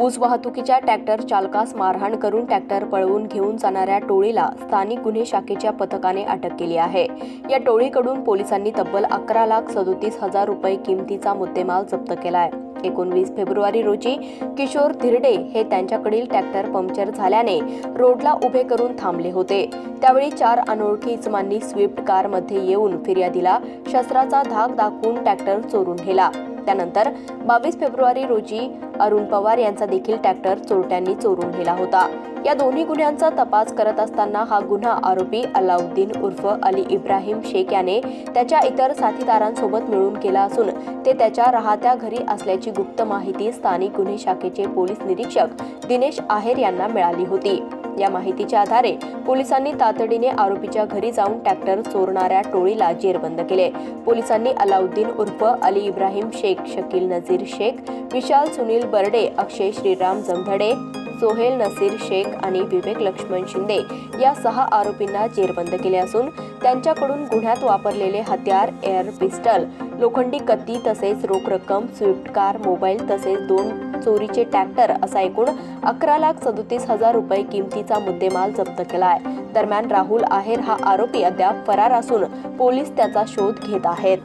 ऊस वाहतुकीच्या ट्रॅक्टर चालकास मारहाण करून ट्रॅक्टर पळवून घेऊन जाणाऱ्या टोळीला स्थानिक गुन्हे शाखेच्या पथकाने अटक केली आहे. या टोळीकडून पोलिसांनी तब्बल अकरा लाख सदोतीस हजार रुपये किमतीचा मुद्देमाल जप्त केलाय. एकोणवीस फेब्रुवारी रोजी किशोर धिरडे हे त्यांच्याकडील ट्रॅक्टर पंक्चर झाल्याने रोडला उभे करून थांबले होते. त्यावेळी चार अनोळखी इचमांनी स्विफ्ट कारमध्ये येऊन फिर्यादीला शस्त्राचा धाक दाखवून ट्रॅक्टर चोरून नेला. त्यानंतर बावीस फेब्रुवारी रोजी अरुण पवार यांचा देखील ट्रॅक्टर चोरट्यांनी चोरून नेला होता. या दोन्ही गुन्ह्यांचा तपास करत असताना हा गुन्हा आरोपी अलाउद्दीन उर्फ अली इब्राहिम शेख याने त्याच्या इतर साथीदारांसोबत मिळून केला असून ते त्याच्या राहत्या घरी असल्याची गुप्त माहिती स्थानिक गुन्हे शाखेचे पोलीस निरीक्षक दिनेश आहेर यांना मिळाली होती. या माहितीच्या आधारे पोलिसांनी तातडीने आरोपीच्या घरी जाऊन ट्रॅक्टर चोरणाऱ्या टोळीला जेरबंद केले. पोलिसांनी अलाउद्दीन उर्फ अली इब्राहिम शेख शकील नझीर शेख विशाल सुनील बर्डे अक्षय श्रीराम जमधडे सोहेल नसीर शेख आणि विवेक लक्ष्मण शिंदे या सहा आरोपींना जेरबंद केले असून त्यांच्याकडून गुन्ह्यात वापरलेले हत्यार एअर पिस्टल लोखंडी कत्ती तसेच रोख रक्कम स्विफ्ट कार मोबाईल तसेच दोन चोरीचे ट्रॅक्टर असा एकूण अकरा लाख सदोतीस हजार रुपये किमतीचा मुद्देमाल जप्त केला आहे दरम्यान राहुल आहेर हा आरोपी अद्याप फरार असून पोलीस त्याचा शोध घेत आहेत.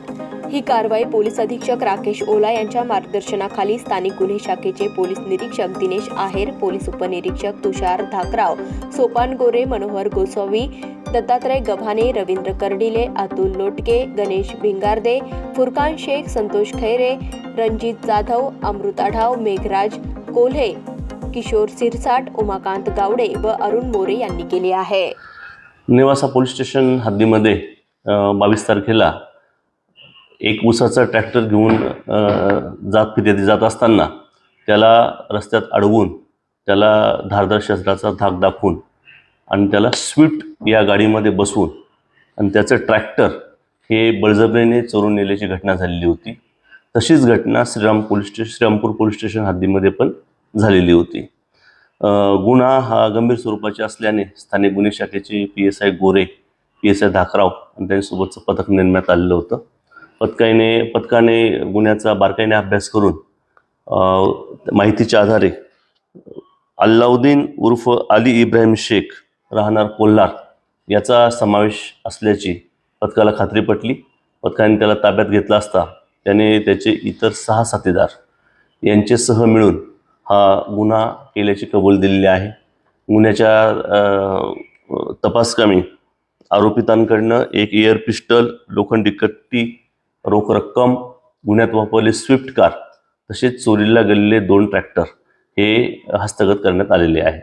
ही कारवाई पोलीस अधीक्षक राकेश ओला यांच्या मार्गदर्शनाखाली स्थानिक गुन्हे शाखेचे पोलीस निरीक्षक दिनेश आहेर पोलीस उपनिरीक्षक तुषार धाकराव सोपान गोरे मनोहर गोसावी दत्तात्रय गव्हाणे रवींद्र कर्डिले अतुल लोटके गणेश भिंगारदे फुरकान शेख संतोष खैरे रणजित जाधव अमृत आढाव मेघराज कोल्हे किशोर सिरसाट उमाकांत गावडे व अरुण मोरे यांनी केली आहे. नेवासा पोलीस स्टेशन हद्दीमध्ये बावीस तारखेला एक ऊसाचा ट्रॅक्टर घेऊन जात फिर्यादी जात असताना त्याला रस्त्यात अडवून त्याला धारदार शस्त्राचा धाक दाखवून आणि त्याला स्विफ्ट या गाडीमध्ये बसवून आणि त्याचं ट्रॅक्टर हे बळजबरीने चोरून नेल्याची घटना झालेली होती. तशीच घटना Shriram police station Shrirampur police station हद्दीमध्ये पण झालेली होती. गुन्हा हा गंभीर स्वरूपाचे असल्याने स्थानिक गुन्हे शाखेचे P S I Gore P S I Dhakrao आणि त्यांच्यासोबतचं पथक नेमण्यात आलेलं होतं. पथकाने पथकाने गुन्ह्याचा बारकाईने अभ्यास करून माहितीच्या आधारे अल्लाउद्दीन उर्फ अली इब्राहिम शेख राहणार कोल्हार याचा समावेश असल्याची पथकाला खात्री पटली. पथकाने त्याला ताब्यात घेतला असता त्याने त्याचे इतर सहा साथीदार यांचेसह मिळून हा गुन्हा केल्याची कबूल दिलेली आहे. गुन्ह्याच्या तपासकामी आरोपितांकडनं एक एअर पिस्टल लोखंडी कट्टी रोख रक्कम गुन्ह्यात वापरले स्विफ्ट कार तसेच चोरीला गेलेले दोन ट्रॅक्टर हे हस्तगत करण्यात आलेले आहे